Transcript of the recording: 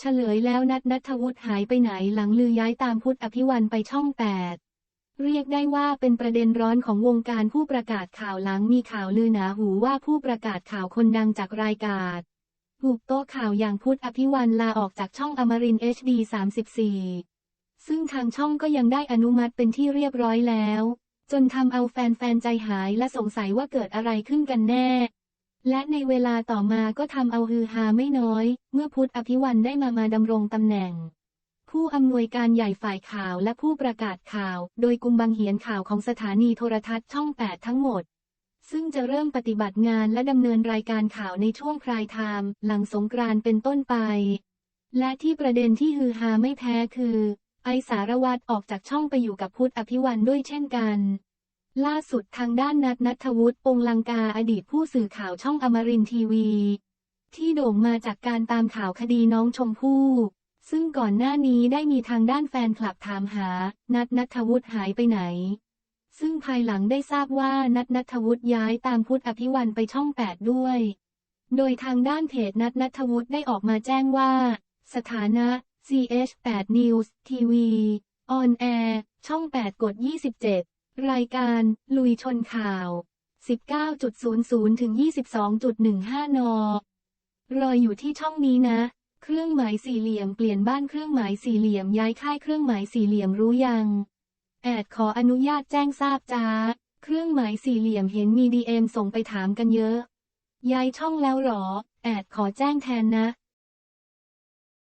เฉลยแล้วนัทนัทวุฒิหายไปไหนหลังลือย้ายตามพุทธอภิวันไปช่องแปดเรียกได้ว่าเป็นประเด็นร้อนของวงการผู้ประกาศข่าวหลังมีข่าวลือหนาหูว่าผู้ประกาศข่าวคนดังจากรายการถูกโต๊ะข่าวอย่างพุทธอภิวันลาออกจากช่องอมรินเอชดี34 ซึ่งทางช่องก็ยังได้อนุมัติเป็นที่เรียบร้อยแล้ว จนทำเอาแฟนๆใจหายและสงสัยว่าเกิดอะไรขึ้นกันแน่ และในเวลาต่อมาก็ทำเอาฮือฮาไม่น้อย เมื่อพุทธอภิวันได้มามาดำรงตำแหน่ง ผู้อำนวยการใหญ่ฝ่ายข่าวและผู้ประกาศข่าว โดยกุมบังเหียนข่าวของสถานีโทรทัศน์ช่อง 8 ทั้งหมด ซึ่งจะเริ่มปฏิบัติงานและดำเนินรายการข่าวในช่วงพรายไทม์หลังสงกรานต์เป็นต้นไป และที่ประเด็นที่ฮือฮาไม่แพ้คือ ไอสารวัตรออกจากช่องไปอยู่กับพุทธอภิวันด้วยเช่นกัน ล่าสุดทางด้านนัทนัทวุฒิปงลังกาอดีตผู้สื่อข่าวช่องอมรินทีวี ที่โด่งมาจากการตามข่าวคดีน้องชมพู่ ซึ่งก่อนหน้านี้ได้มีทางด้านแฟนคลับถามหา นัทนัทวุฒิหายไปไหน ซึ่งภายหลังได้ทราบว่านัทนัทวุฒิย้ายตามพุทธอภิวันไปช่อง 8 ด้วย โดยทางด้านเพจนัทนัทวุฒิได้ออกมาแจ้งว่า สถานะ CH8 News TV On Air ช่อง 8 กด 27 รายการลุยชนข่าว 19.00 ถึง 22.15 น รอยอยู่ที่ช่องนี้นะ เครื่องหมายสี่เหลี่ยมเปลี่ยนบ้านเครื่องหมายสี่เหลี่ยมย้ายค่ายเครื่องหมายสี่เหลี่ยมรู้ยัง แอดขออนุญาตแจ้งทราบจ้า เครื่องหมายสี่เหลี่ยมเห็นมีดีเอ็มส่งไปถามกันเยอะ ย้ายช่องแล้วหรอ แอดขอแจ้งแทนนะ